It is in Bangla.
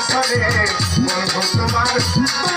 সরে বন্ধু তোমার